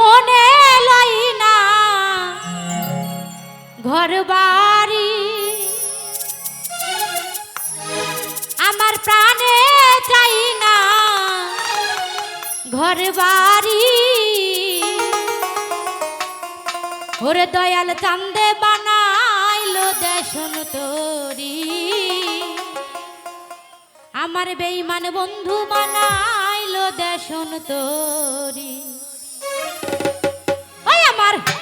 মনে লই না। ঘর বাড়ি। আমার প্রাণে চাই না। ঘর বাড়ি। ওরে দয়াল চান্দে বানাইলো দেশন তোরি। আমার বেইমান বন্ধু বানাইলো দেশন তোরি।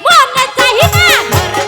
মনে চাই না।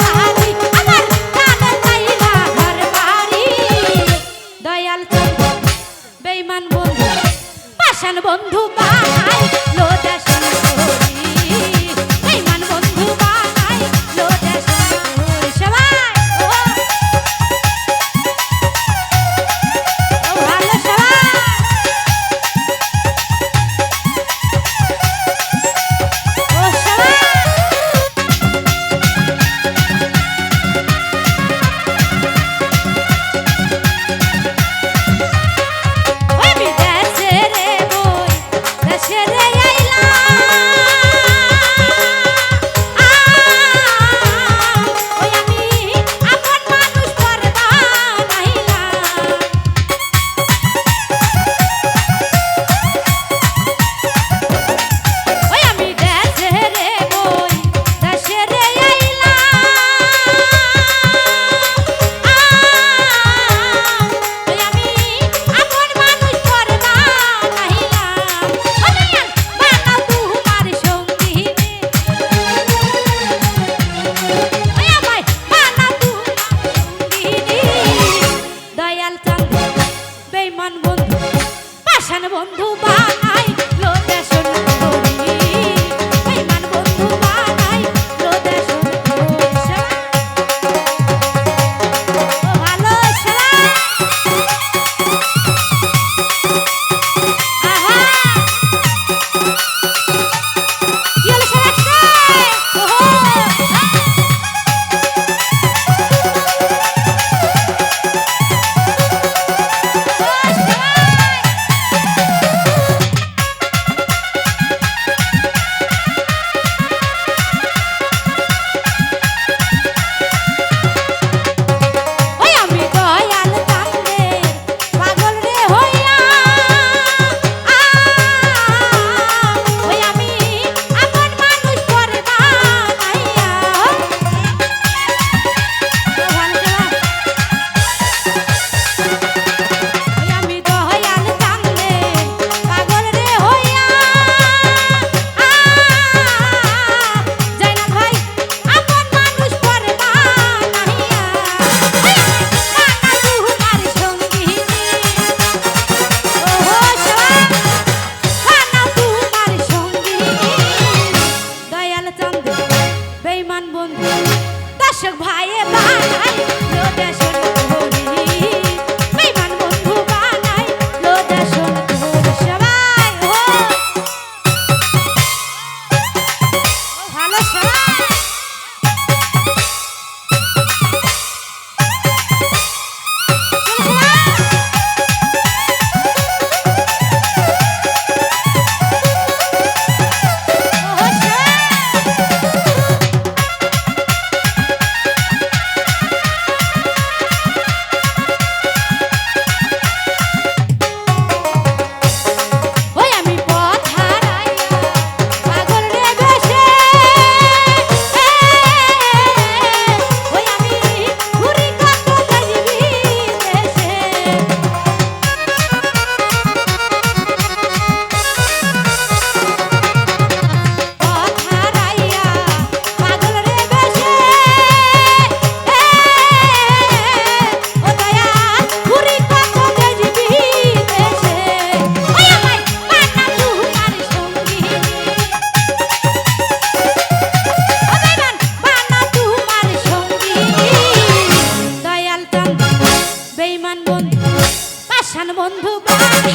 বন্ধু বাড়ি।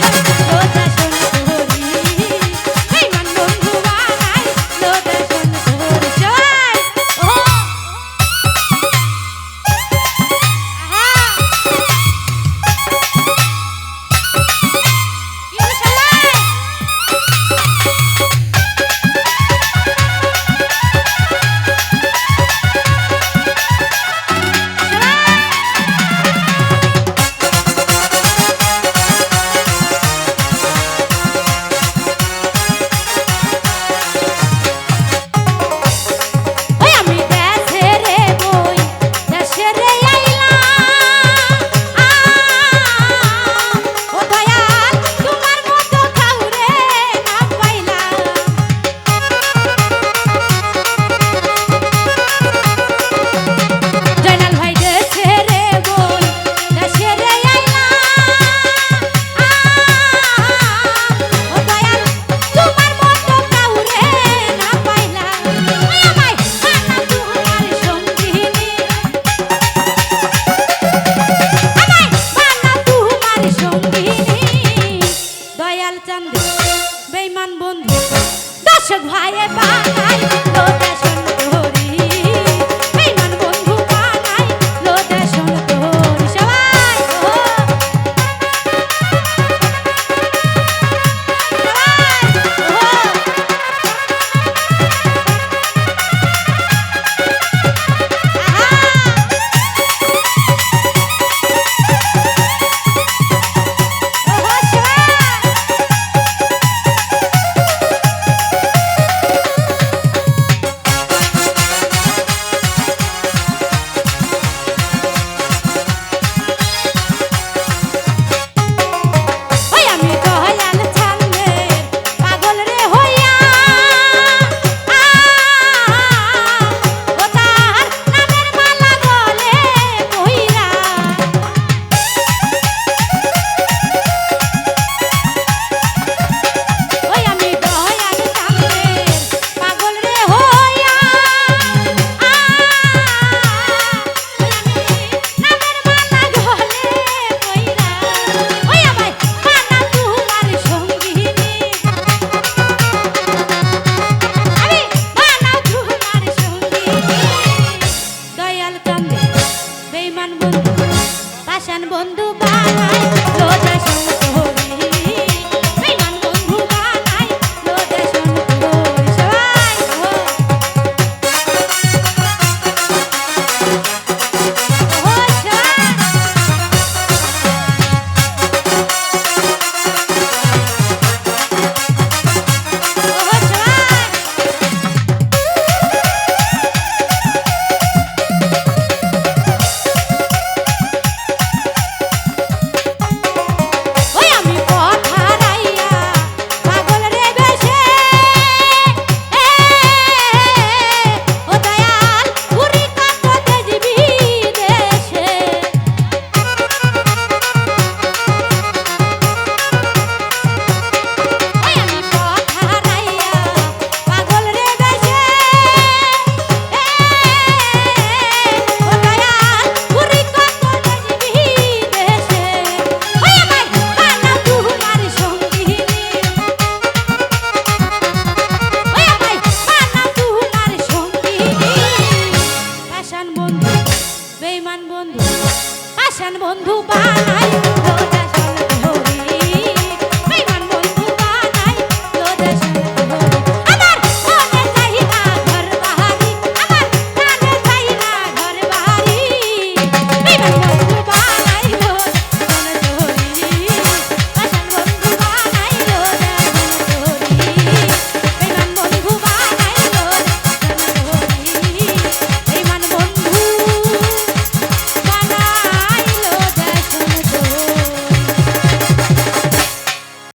বন্ধু বানাই